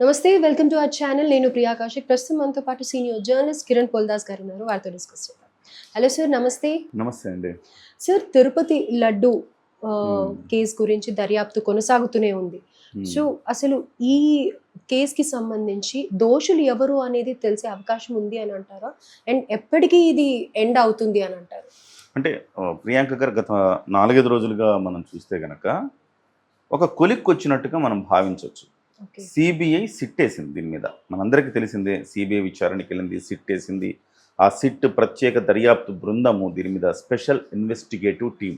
నమస్తే welcome to our channel. నేను ప్రియా కౌశిక్. ప్రస్తుతం మనతో పాటు సీనియర్ జర్నలిస్ట్ కిరణ్ పోల్దాస్ గారు ఉన్నారు. వారితో డిస్కస్ చేద్దాం. హలో సార్ నమస్తే. నమస్తే అండి. Sir Tirupati laddu Hmm. Case గురించి దర్యాప్తు కొనసాగుతూనే ఉంది. Hmm. సో అసలు ఈ కేసుకి సంబంధించి దోషులు ఎవరు అనేది తెలిసే అవకాశం ఉంది అని అంటారా? అండ్ ఎప్పటికీ ఇది ఎండ్ అవుతుంది అని అంటారు? అంటే ప్రియాంక గారు గత నాలుగైదు రోజులుగా మనం చూస్తే గనక ఒక కొలిక్కి వచ్చినట్టుగా మనం భావించవచ్చు. సిబిఐ సిట్ వేసింది దీని మీద. మనందరికీ తెలిసిందే సిబిఐ విచారణకి వెళ్ళింది సిట్ వేసింది ఆ సిట్ ప్రత్యేక దర్యాప్తు బృందము దీని మీద స్పెషల్ ఇన్వెస్టిగేటివ్ టీం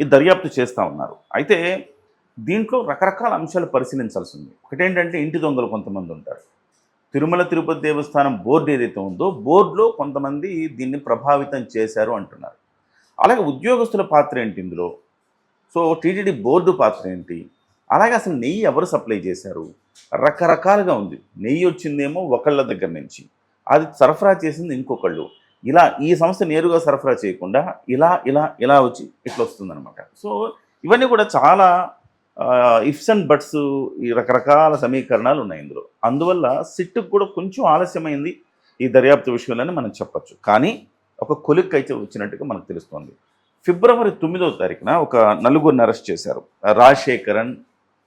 ఈ దర్యాప్తు చేస్తూ ఉన్నారు. అయితే దీంట్లో రకరకాల అంశాలు పరిశీలించాల్సి ఉంది. ఒకటేంటంటే ఇంటి దొంగలు కొంతమంది ఉంటారు. తిరుమల తిరుపతి దేవస్థానం బోర్డు ఏదైతే ఉందో బోర్డులో కొంతమంది దీన్ని ప్రభావితం చేశారు అంటున్నారు. అలాగే ఉద్యోగస్తుల పాత్ర ఏంటి ఇందులో? సో టీటీడీ బోర్డు పాత్ర ఏంటి? అలాగే అసలు నెయ్యి ఎవరు సప్లై చేశారు? రకరకాలుగా ఉంది. నెయ్యి వచ్చిందేమో ఒకళ్ళ దగ్గర నుంచి. అది సరఫరా చేసింది ఇంకొకళ్ళు. ఇలా ఈ సంస్థ నేరుగా సరఫరా చేయకుండా ఇలా ఇలా ఇలా వచ్చి ఇట్లా వస్తుందన్నమాట. సో ఇవన్నీ కూడా చాలా ఇఫ్స్ అండ్ బట్స్ ఈ రకరకాల సమీకరణాలు ఉన్నాయి ఇందులో. అందువల్ల సిట్టుకు కూడా కొంచెం ఆలస్యమైంది ఈ దర్యాప్తు విషయంలోనే మనం చెప్పొచ్చు. కానీ ఒక కొలిక్ అయితే వచ్చినట్టుగా మనకు తెలుస్తోంది. ఫిబ్రవరి తొమ్మిదవ తారీఖున ఒక నలుగురిని అరెస్ట్ చేశారు. రాజశేఖరన్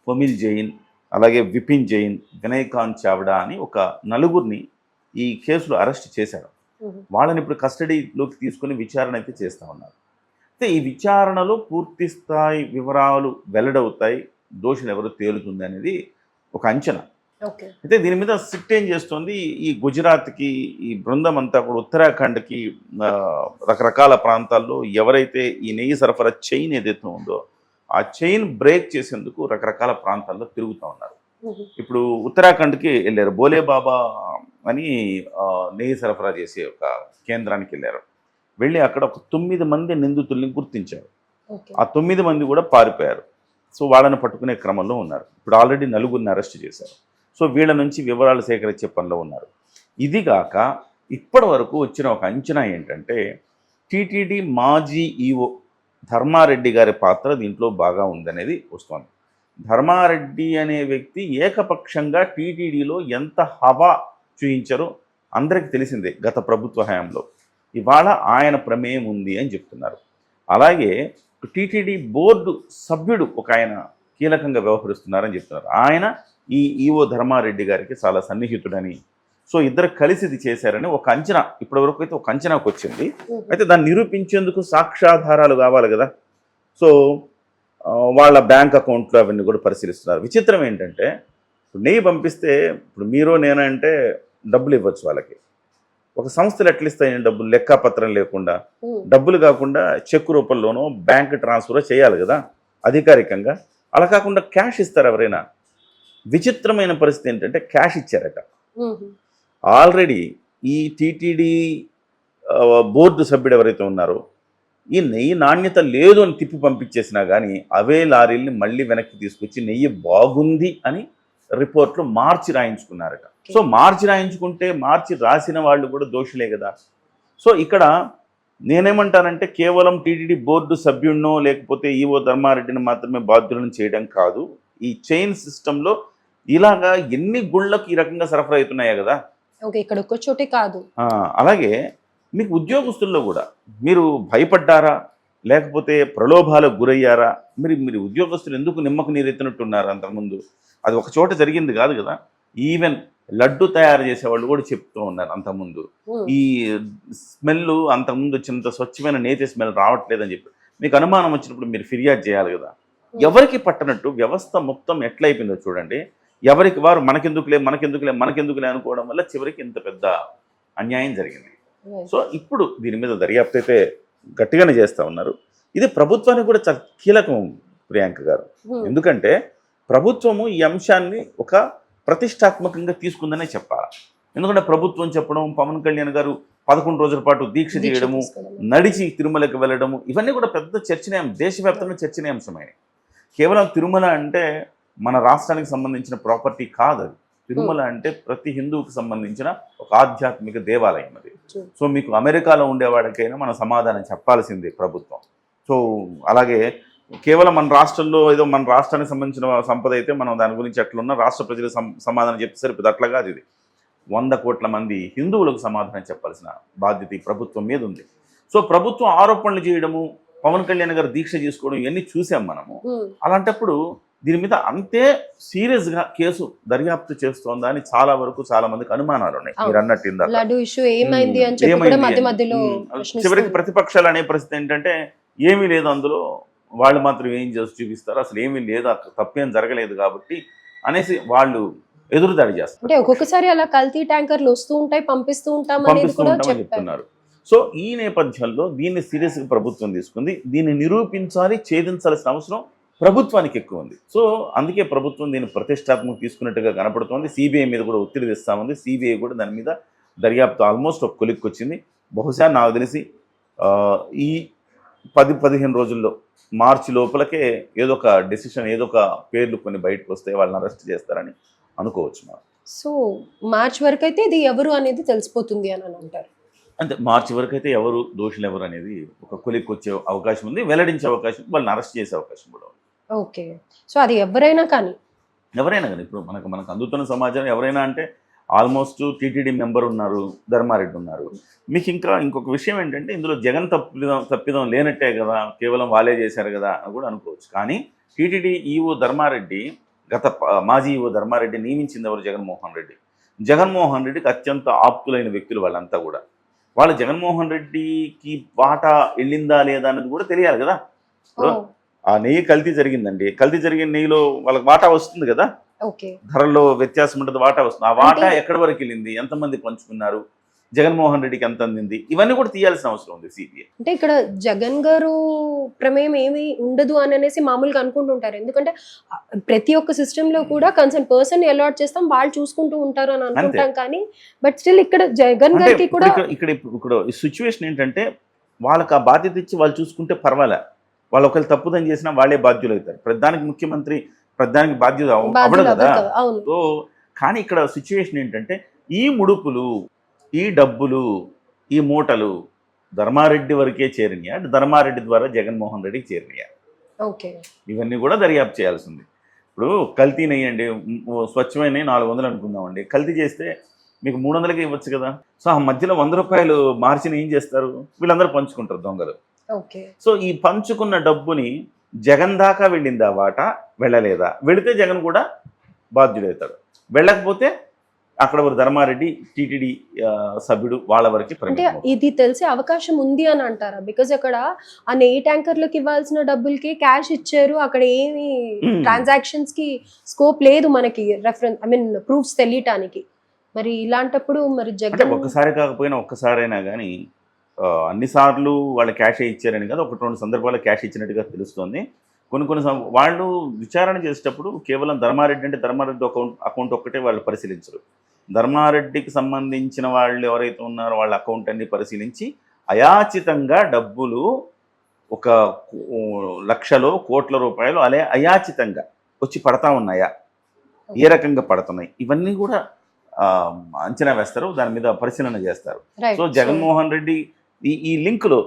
పొమిల్ జైన్ అలాగే విపిన్ జైన్ వినయకాంత్ చావ్డా అని ఒక నలుగురిని ఈ కేసులో అరెస్ట్ చేశారు. వాళ్ళని ఇప్పుడు కస్టడీలోకి తీసుకుని విచారణ అయితే చేస్తూ ఉన్నారు. అయితే ఈ విచారణలో పూర్తి స్థాయి వివరాలు వెల్లడవుతాయి. దోషులు ఎవరు తేలుతుంది అనేది ఒక అంచనా. ఓకే. అయితే దీని మీద సిట్ ఏం చేస్తుంది? ఈ గుజరాత్కి ఈ బృందం అంతా కూడా ఉత్తరాఖండ్కి రకరకాల ప్రాంతాల్లో ఎవరైతే ఈ నెయ్యి సరఫరా చైన్ ఏదైతే ఉందో ఆ చైన్ బ్రేక్ చేసేందుకు రకరకాల ప్రాంతాల్లో తిరుగుతూ ఉన్నారు. ఇప్పుడు ఉత్తరాఖండ్కి వెళ్ళారు. బోలే బాబా అని నెయ్యి సరఫరా చేసే ఒక కేంద్రానికి వెళ్ళారు. వెళ్ళి అక్కడ ఒక తొమ్మిది మంది నిందితుల్ని గుర్తించారు. ఆ తొమ్మిది మంది కూడా పారిపోయారు. సో వాళ్ళని పట్టుకునే క్రమంలో ఉన్నారు. ఇప్పుడు ఆల్రెడీ నలుగురిని అరెస్ట్ చేశారు. సో వీళ్ళ నుంచి వివరాలు సేకరించే పనిలో ఉన్నారు. ఇదిగాక ఇప్పటి వరకు వచ్చిన ఒక అంచనా ఏంటంటే టీటీడీ మాజీ ఈఓ ధర్మారెడ్డి గారి పాత్ర దీంట్లో బాగా ఉందనేది వస్తోంది. ధర్మారెడ్డి అనే వ్యక్తి ఏకపక్షంగా టీటీడీలో ఎంత హవా చూయించారో అందరికీ తెలిసిందే గత ప్రభుత్వ హయాంలో. ఇవాళ ఆయన ప్రమేయం ఉంది అని చెప్తున్నారు. అలాగే టీటీడీ బోర్డు సభ్యుడు ఒక ఆయన కీలకంగా వ్యవహరిస్తున్నారని చెప్తున్నారు. ఆయన ఈ ఈఓ ధర్మారెడ్డి గారికి చాలా సన్నిహితుడని సో ఇద్దరు కలిసి ఇది చేశారని ఒక అంచనా ఇప్పటివరకు అయితే ఒక అంచనాకు వచ్చింది. అయితే దాన్ని నిరూపించేందుకు సాక్ష్యాధారాలు కావాలి కదా. సో వాళ్ళ బ్యాంక్ అకౌంట్లు అవన్నీ కూడా పరిశీలిస్తున్నారు. విచిత్రం ఏంటంటే ఇప్పుడు నెయ్యి పంపిస్తే ఇప్పుడు మీరు నేనంటే డబ్బులు ఇవ్వచ్చు వాళ్ళకి. ఒక సంస్థలు ఎట్లా ఇస్తాయి డబ్బులు? లెక్కాపత్రం లేకుండా. డబ్బులు కాకుండా చెక్ రూపంలోనో బ్యాంక్ ట్రాన్స్ఫర్ చేయాలి కదా అధికారికంగా. అలా కాకుండా క్యాష్ ఇస్తారు ఎవరైనా? విచిత్రమైన పరిస్థితి ఏంటంటే క్యాష్ ఇచ్చారట. ఆల్రెడీ ఈ టీటీడీ బోర్డు సభ్యుడు ఎవరైతే ఉన్నారో ఈ నెయ్యి నాణ్యత లేదు అని తిప్పి పంపించేసినా కానీ అవే లారీల్ని మళ్ళీ వెనక్కి తీసుకొచ్చి నెయ్యి బాగుంది అని రిపోర్ట్లు మార్చి రాయించుకున్నారట. సో మార్చి రాయించుకుంటే మార్చి రాసిన వాళ్ళు కూడా దోషులే కదా. సో ఇక్కడ నేనేమంటానంటే కేవలం టీటీడీ బోర్డు సభ్యుడినో లేకపోతే ఈవో ధర్మారెడ్డిని మాత్రమే బాధ్యులను చేయడం కాదు. ఈ చైన్ సిస్టంలో ఇలాగా ఎన్ని గుళ్ళకు ఈ రకంగా సరఫరా అవుతున్నాయా కదా. ఓకే ఇక్కడ ఒక్క చోటే కాదు. అలాగే మీకు ఉద్యోగస్తుల్లో కూడా మీరు భయపడ్డారా? లేకపోతే ప్రలోభాలకు గురయ్యారా? మీరు మీరు ఉద్యోగస్తులు ఎందుకు నిమ్మకు నీరెత్తినట్టున్నారు అంతకుముందు? అది ఒక చోట జరిగింది కాదు కదా? ఈవెన్ లడ్డు తయారు చేసేవాళ్ళు కూడా చెప్తూ ఉన్నారు అంతకుముందు. ఈ స్మెల్ అంతకుముందు వచ్చినంత స్వచ్ఛమైన నేతి స్మెల్ రావట్లేదని చెప్పి. మీకు అనుమానం వచ్చినప్పుడు మీరు ఫిర్యాదు చేయాలి కదా? ఎవరికి పట్టనట్టు వ్యవస్థ మొత్తం ఎట్లయిపోయిందో చూడండి. ఎవరికి వారు మనకెందుకులే మనకెందుకులే మనకెందుకులే అనుకోవడం వల్ల చివరికి ఇంత పెద్ద అన్యాయం జరిగింది. సో ఇప్పుడు దీని మీద దర్యాప్తు అయితే గట్టిగానే చేస్తూ ఉన్నారు ఇది ప్రభుత్వానికి కూడా చాలా కీలకం ప్రియాంక గారు Hmm. ఎందుకంటే ప్రభుత్వము ఈ అంశాన్ని ఒక ప్రతిష్టాత్మకంగా తీసుకుందనే చెప్పాలి ఎందుకంటే ప్రభుత్వం చెప్పడం పవన్ కళ్యాణ్ గారు పదకొండు రోజుల పాటు దీక్ష చేయడము. నడిచి తిరుమలకి వెళ్ళడము ఇవన్నీ కూడా పెద్ద చర్చనీయం దేశవ్యాప్తంగా చర్చనీయాంశమైనవి కేవలం తిరుమల అంటే మన రాష్ట్రానికి సంబంధించిన ప్రాపర్టీ కాదు అది తిరుమల అంటే ప్రతి హిందువుకి సంబంధించిన ఒక ఆధ్యాత్మిక దేవాలయం అది. సో మీకు అమెరికాలో ఉండేవాడికైనా మన సమాధానం చెప్పాల్సిందే ప్రభుత్వం. సో అలాగే కేవలం మన రాష్ట్రంలో ఏదో మన రాష్ట్రానికి సంబంధించిన సంపద అయితే మనం దాని గురించి అట్లున్న రాష్ట్ర ప్రజలకు సమాధానం చెప్తే సరిపోతుంది అట్లా కాదు ఇది. వంద కోట్ల మంది హిందువులకు సమాధానం చెప్పాల్సిన బాధ్యత ఈ ప్రభుత్వం మీద ఉంది. సో ప్రభుత్వం ఆరోపణలు చేయడము పవన్ కళ్యాణ్ గారు దీక్ష చేసుకోవడం ఇవన్నీ చూసాం మనము. ఉమ్, అలాంటప్పుడు దీని మీద అంతే సీరియస్గా కేసు దర్యాప్తు చేస్తోందా అని చాలా వరకు చాలా మందికి అనుమానాలు ఉన్నాయి. మీరు అన్నట్టు చివరికి ప్రతిపక్షాలు అనే పరిస్థితి ఏంటంటే ఏమీ లేదు అందులో వాళ్ళు మాత్రం ఏం చేసి చూపిస్తారు? అసలు ఏమీ లేదు? తప్పేం జరగలేదు కాబట్టి అనేసి వాళ్ళు ఎదురుదాడి చేస్తారు. అంటే ఒక్కొక్కసారి అలా కల్తీ ట్యాంకర్లు వస్తూ ఉంటాయి పంపిస్తూ ఉంటాం అనేది పంపిస్తూ ఉంటామని చెప్తున్నారు. సో ఈ నేపథ్యంలో దీన్ని సీరియస్గా ప్రభుత్వం తీసుకుంది. దీన్ని నిరూపించాలి ఛేదించాల్సిన అవసరం ప్రభుత్వానికి ఎక్కువ ఉంది. సో అందుకే ప్రభుత్వం దీన్ని ప్రతిష్టాత్మక తీసుకున్నట్టుగా కనపడుతోంది. సిబిఐ మీద కూడా ఒత్తిడి తెస్తా ఉంది సిబిఐ కూడా దాని మీద దర్యాప్తు ఆల్మోస్ట్ ఒక కొలిక్కి వచ్చింది బహుశా నాకు తెలిసి ఈ పది పదిహేను రోజుల్లో మార్చి లోపలకే ఏదో ఒక డెసిషన్ ఏదో ఒక పేర్లు కొన్ని బయటకు వస్తే వాళ్ళని అరెస్ట్ చేస్తారని అనుకోవచ్చు మనం. సో మార్చ్ వరకు అయితే ఇది ఎవరు అనేది తెలిసిపోతుంది అని అంటారు. అంతే మార్చి వరకు అయితే ఎవరు దోషులు ఎవరు అనేది ఒక కొలిక్కి వచ్చే అవకాశం ఉంది. వెల్లడించే అవకాశం వాళ్ళని అరెస్ట్ చేసే అవకాశం కూడా ఉంది. ఓకే. సో అది ఎవరైనా కానీ. ఎవరైనా కానీ ఇప్పుడు మనకు మనకు అందుతున్న సమాచారం ఎవరైనా అంటే ఆల్మోస్ట్ టీటీడీ మెంబర్ ఉన్నారు ధర్మారెడ్డి ఉన్నారు. మీకు ఇంకా ఇంకొక విషయం ఏంటంటే ఇందులో జగన్ తప్పిదం తప్పిదం లేనట్టే కదా కేవలం వాళ్ళే చేశారు కదా అని కూడా అనుకోవచ్చు. కానీ టీటీడీ ఈఓ ధర్మారెడ్డి గత మాజీ ఈఓ ధర్మారెడ్డి నియమించింది ఎవరు? జగన్మోహన్ రెడ్డి. జగన్మోహన్ రెడ్డికి అత్యంత ఆప్తులైన వ్యక్తులు వాళ్ళంతా కూడా. వాళ్ళు జగన్మోహన్ రెడ్డికి వాటా వెళ్ళిందా లేదా అన్నది కూడా తెలియాలి కదా? ఆ నెయ్యి కల్తీ జరిగిందండి. కల్తీ జరిగిన నెయ్యిలో వాళ్ళకి వాటా వస్తుంది కదా? ధరల్లో వ్యత్యాసం ఉంటుంది వాటా వస్తుంది. ఆ వాటా ఎక్కడి వరకు వెళ్ళింది? ఎంతమంది పంచుకున్నారు? జగన్మోహన్ రెడ్డికి ఎంత అందింది? ఇవన్నీ కూడా తీయాల్సిన అవసరం ఉంది సిబిఐ. అంటే ఇక్కడ జగన్ గారు ప్రమేయం ఏమి ఉండదు అని అనేసి మామూలుగా అనుకుంటుంటారు. ఎందుకంటే ప్రతి ఒక్క సిస్టమ్లో కూడా కన్సర్న్ పర్సన్ అలాట్ చేస్తాం వాళ్ళు చూసుకుంటూ ఉంటారు అని అనుకుంటాం కానీ బట్ స్టిల్ ఇక్కడ జగన్ గారికి కూడా ఇక్కడ ఇక్కడ సిచ్యువేషన్ ఏంటంటే వాళ్ళకి ఆ బాధ్యత ఇచ్చి వాళ్ళు చూసుకుంటే పర్వాలే. వాళ్ళు ఒకవేళ తప్పుదని చేసినా వాళ్ళే బాధ్యులు అవుతారు ప్రధానికి ముఖ్యమంత్రి ప్రధానికి బాధ్యత అవ- అవ్వడు కదా? సో కానీ ఇక్కడ సిచ్యువేషన్ ఏంటంటే ఈ ముడుపులు ఈ డబ్బులు ఈ మూటలు ధర్మారెడ్డి వరకే చేరినాయా? అంటే ధర్మారెడ్డి ద్వారా జగన్మోహన్ రెడ్డికి చేరినాయా? ఓకే. ఇవన్నీ కూడా దర్యాప్తు చేయాల్సింది. ఇప్పుడు కల్తీ నెయ్యండి స్వచ్ఛమైన నాలుగు వందలు అనుకుందామండి. కల్తీ చేస్తే మీకు మూడు వందలకి ఇవ్వచ్చు కదా? సో ఆ మధ్యలో వంద రూపాయలు మార్చిన ఏం చేస్తారు? వీళ్ళందరూ పంచుకుంటారు దొంగలు. సో ఈ పంచుకున్న డబ్బుని జగన్ దాకా వెళ్ళిందా వాటా? వెళ్ళలేదా? వెళితే జగన్ కూడా బాధ్యుడవుతాడు వెళ్ళకపోతే అక్కడ ఒక ధర్మారెడ్డి టీటీడీ సభ్యుడు వాళ్ళ వరకు అంటే ఇది తెలిసే అవకాశం ఉంది అని అంటారా? బికాజ్ అక్కడ ఆ నెయ్యి ట్యాంకర్లకు ఇవ్వాల్సిన డబ్బులకి క్యాష్ ఇచ్చారు. అక్కడ ఏమి. ట్రాన్సాక్షన్స్కి స్కోప్ లేదు మనకి రెఫరెన్స్ ఐ మీన్ ప్రూఫ్స్ తెలియటానికి. మరి ఇలాంటప్పుడు మరి జగన్ ఒక్కసారి కాకపోయినా ఒక్కసారైనా కానీ అన్నిసార్లు వాళ్ళు క్యాష్ ఇచ్చారని కదా ఒకటి రెండు సందర్భాల్లో క్యాష్ ఇచ్చినట్టుగా తెలుస్తోంది. కొన్ని కొన్ని వాళ్ళు విచారణ చేసేటప్పుడు కేవలం ధర్మారెడ్డి అంటే ధర్మారెడ్డి అకౌంట్ అకౌంట్ ఒక్కటే వాళ్ళు పరిశీలించరు. ధర్మారెడ్డికి సంబంధించిన వాళ్ళు ఎవరైతే ఉన్నారో వాళ్ళ అకౌంట్ అన్ని పరిశీలించి అయాచితంగా డబ్బులు ఒక లక్షలో కోట్ల రూపాయలు అలే అయాచితంగా వచ్చి పడతా ఉన్నాయా? ఏ రకంగా పడుతున్నాయి? ఇవన్నీ కూడా అంచనా వేస్తారు దాని మీద పరిశీలన చేస్తారు. సో జగన్మోహన్ రెడ్డి ఈ ఈ లింకులు